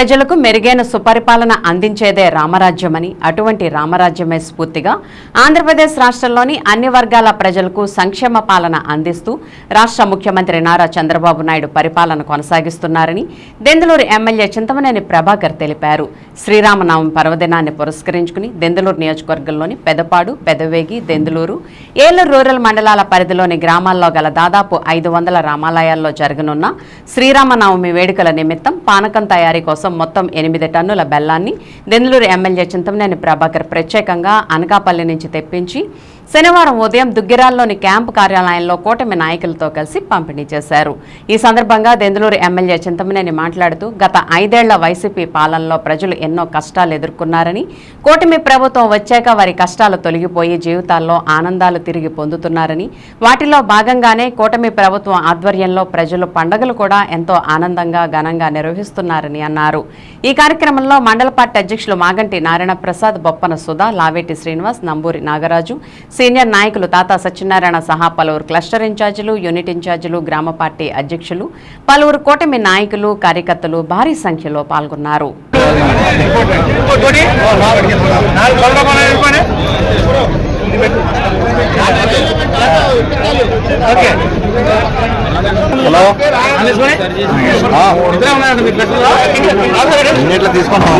ప్రజలకు మెరుగైన సుపరిపాలన అందించేదే రామరాజ్యమని అటువంటి రామరాజ్యమే స్ఫూర్తిగా ఆంధ్రప్రదేశ్ రాష్ట్రంలోని అన్ని వర్గాల ప్రజలకు సంక్షేమ పాలన అందిస్తూ రాష్ట్ర ముఖ్యమంత్రి నారా చంద్రబాబు నాయుడు పరిపాలన కొనసాగిస్తున్నారని దెందులూరు ఎమ్మెల్యే చింతమనేని ప్రభాకర్ తెలిపారు. శ్రీరామనవమి పర్వదినాన్ని పురస్కరించుకుని దెందులూరు నియోజకవర్గంలోని పెదపాడు పెదవేగి దెందులూరు ఏలూరు రూరల్ మండలాల పరిధిలోని గ్రామాల్లో గల దాదాపు ఐదు వందల రామాలయాల్లో జరగనున్న శ్రీరామనవమి వేడుకల నిమిత్తం పానకం తయారీ కోసం మొత్తం ఎనిమిది టన్నుల బెల్లాన్ని. దెందులూరు ఎమ్మెల్యే చింతమనేని ప్రభాకర్ ప్రత్యేకంగా అనకాపల్లి నుంచి తెప్పించి శనివారం ఉదయం దుగ్గిరాల్లోని క్యాంపు కార్యాలయంలో కూటమి నాయకులతో కలిసి పంపిణీ చేశారు. ఈ సందర్భంగా దెందులూరు ఎమ్మెల్యే చింతమనేని మాట్లాడుతూ గత ఐదేళ్ళ వైసీపీ పాలనలో ప్రజలు ఎన్నో కష్టాలు ఎదుర్కొన్నారని కూటమి ప్రభుత్వం వచ్చాక వారి కష్టాలు తొలగిపోయి జీవితాల్లో ఆనందాలు తిరిగి పొందుతున్నారని వాటిలో భాగంగానే కూటమి ప్రభుత్వం ఆధ్వర్యంలో ప్రజలు పండుగలు కూడా ఎంతో ఆనందంగా ఘనంగా నిర్వహిస్తున్నారని అన్నారు. ఈ కార్యక్రమంలో మండల పార్టీ అధ్యక్షులు మాగంటి నారాయణ ప్రసాద్ బొప్పన సుధా లావేటి శ్రీనివాస్ నంబూరి నాగరాజు సీనియర్ నాయకులు తాతా సత్యనారాయణ సహా పలువురు క్లస్టర్ ఇన్ఛార్జీలు యూనిట్ ఇన్ఛార్జీలు గ్రామ పార్టీ అధ్యక్షులు పలువురు కూటమి నాయకులు కార్యకర్తలు భారీ సంఖ్యలో పాల్గొన్నారు. హలో. ఇన్నిట్లో తీసుకున్నాం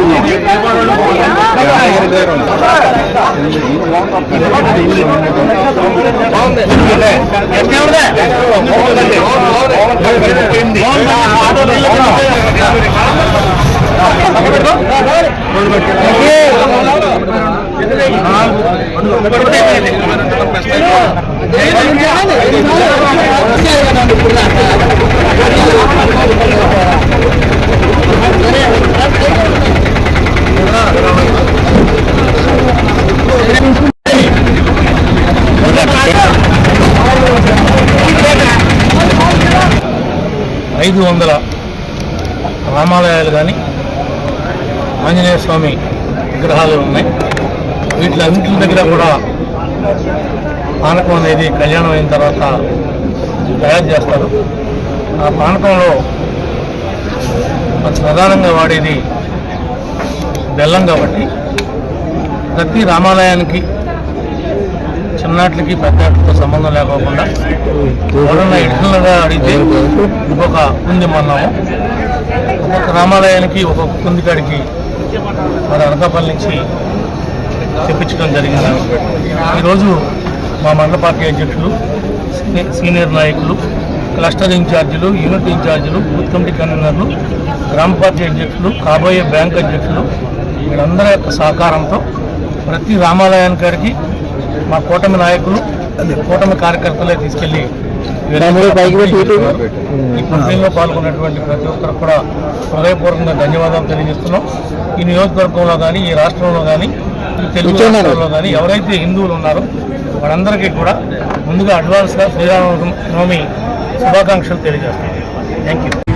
ఐదు వందల రామాలయాలు కానీ ఆంజనేయ స్వామి విగ్రహాలు ఉన్నాయి. వీటిలన్నింటి దగ్గర కూడా పానకం అనేది కళ్యాణం అయిన తర్వాత తయారు చేస్తారు. ఆ పానకంలో ప్రధానంగా వాడేది బెల్లం కాబట్టి. ప్రతి రామాలయానికి చిన్నాట్లకి పెద్దాట్లతో సంబంధం లేకోకుండా ఎవరన్నా ఇడ్లగా అడిగితే ఇంకొక కుంది మన్నాము. ఒక్కొక్క రామాలయానికి ఒక్కొక్క కుంది కాడికి మరి అనకాపల్లి నుంచి తెప్పించడం జరిగింది. ఈరోజు మా మండల పార్టీ అధ్యక్షులు సీని- సీనియర్ నాయకులు క్లస్టర్ ఇన్ఛార్జీలు యూనిట్ ఇన్ఛార్జీలు బూత్ కమిటీ కన్వీనర్లు గ్రామ పార్టీ అధ్యక్షులు కాబోయే బ్యాంక్ అధ్యక్షులు వీళ్ళందరి యొక్క సహకారంతో ప్రతి రామాలయానికాడికి మా కూటమి నాయకులు కూటమి కార్యకర్తలే తీసుకెళ్ళి ఈ పాల్గొన్నటువంటి ప్రతి ఒక్కరు కూడా హృదయపూర్వకంగా ధన్యవాదాలు తెలియజేస్తున్నాం. ఈ నియోజకవర్గంలో కానీ ఈ రాష్ట్రంలో కానీ ఈ తెలుగు రాష్ట్రాల్లో కానీ ఎవరైతే హిందువులు ఉన్నారో వాళ్ళందరికీ కూడా ముందుగా అడ్వాన్స్గా శ్రీరామనవమి శుభాకాంక్షలు తెలియజేస్తున్నాం థ్యాంక్ యూ